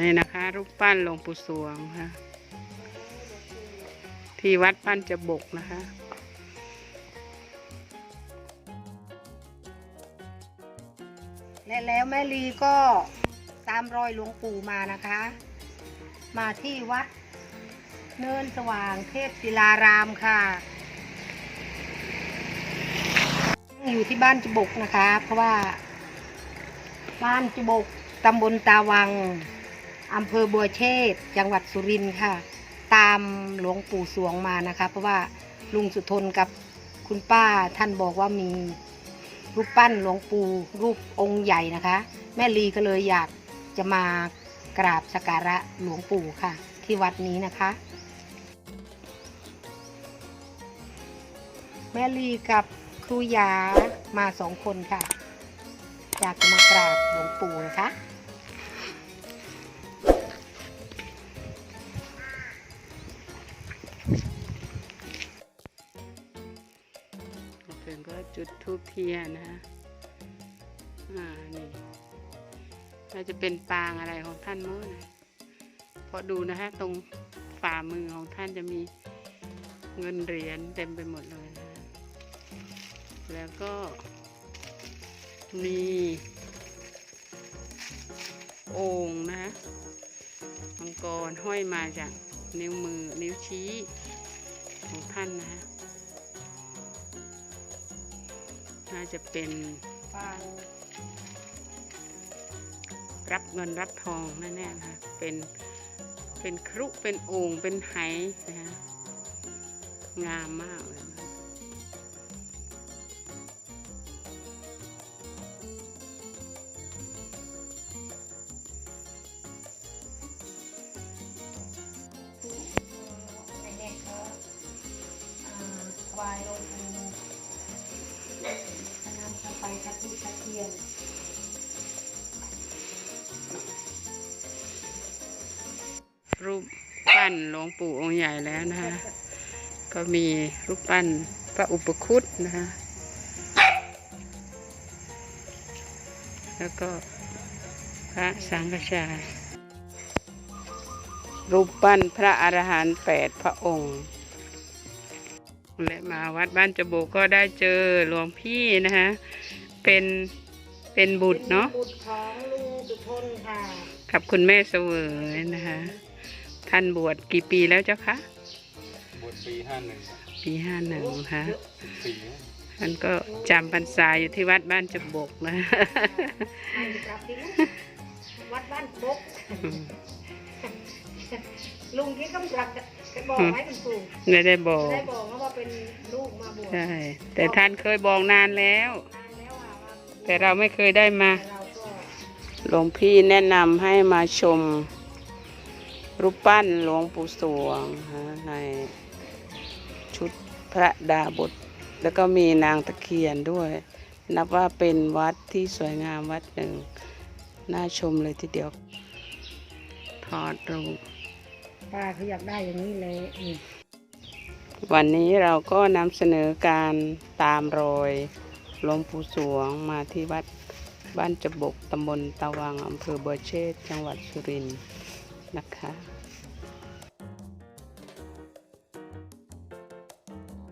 นี่นะคะรูปปั้นหลวงปู่สวงค่ะ ที่วัดปั้นจะบกนะคะและแล้วแม่ลีก็ตามรอยหลวงปู่มานะคะ มาที่วัดเนินสว่างเทพศิลารามค่ะ อยู่ที่บ้านจบกนะคะ เพราะว่า บ้านจบกตำบลตาวัง อำเภอบัวเชษ์จังหวัดสุรินทร์ค่ะ ตามหลวงปู่สวงมานะคะ เพราะว่าลุงสุทนกับคุณป้าท่านบอกว่ามีรูปปั้นหลวงปู่รูปองค์ใหญ่นะคะ แม่ลีก็เลยอยากจะมากราบสักการะหลวงปู่ค่ะ ที่วัดนี้นะคะ แม่ลีกับครูยามาสองคนค่ะ อยากจะมากราบหลวงปู่นะคะ จุดทูบเทียนนะคะอ่านี่น่าจะเป็นปางอะไรของท่านมั้งนะเพราะดูนะคะตรงฝ่ามือของท่านจะมีเงินเหรียญเต็มไปหมดเลยนะ แล้วก็มีโอ่งนะมังกรห้อยมาจากนิ้วมือนิ้วชี้ของท่านนะคะ น่าจะเป็นรับเงินรับทองแน่ๆนะคะเป็นเป็นครุเป็นโอ่งเป็นไหนะคะงามมากเลยนะียนรูปปั้นหลวงปู่องค์ใหญ่แล้วนะคะก็มีรูปปั้นพระอุปคุตนะคะแล้วก็พระสังฆชายรูปปั้นพระอรหันต์แปดพระองค์ และมาวัดบ้านจโบก็ได้เจอหลวงพี่นะคะเป็น เป็นบุตรเนาะบุตรของลุงสุทนค่ะกับคุณแม่เสวยนะคะ ท่านบวชกี่ปีแล้วเจ้าคะบทปีห้าหนึ่งปีห้าหนึ่งค่ะปีท่านก็จำพรรษาอยู่ที่วัดบ้านจบกนะให้กลับที่ลูกวัดบ้านบกลุงที่กำลังจะบอกให้คุณครูไม่ได้บอกได้บอกนะว่าเป็นลูกมาบวชใช่แต่ท่านเคยบอกนานแล้วนาน แล้วอะว่าแต่เราไม่เคยได้มาเราก็หลวงพี่แนะนำให้มาชม รูปปั้นหลวงปู่สวงนะในชุดพระดาบท แล้วก็มีนางตะเคียนด้วย นับว่าเป็นวัดที่สวยงามวัดหนึ่ง น่าชมเลยทีเดียว ถอดรูปป้าเขาอยากได้อย่างนี้เลยนี่วันนี้เราก็นำเสนอการตามรอย หลวงปู่สวงมาที่วัดบ้านจบกตำบลตะวังอำเภอเบอร์เชษจังหวัดสุรินทร์นะคะ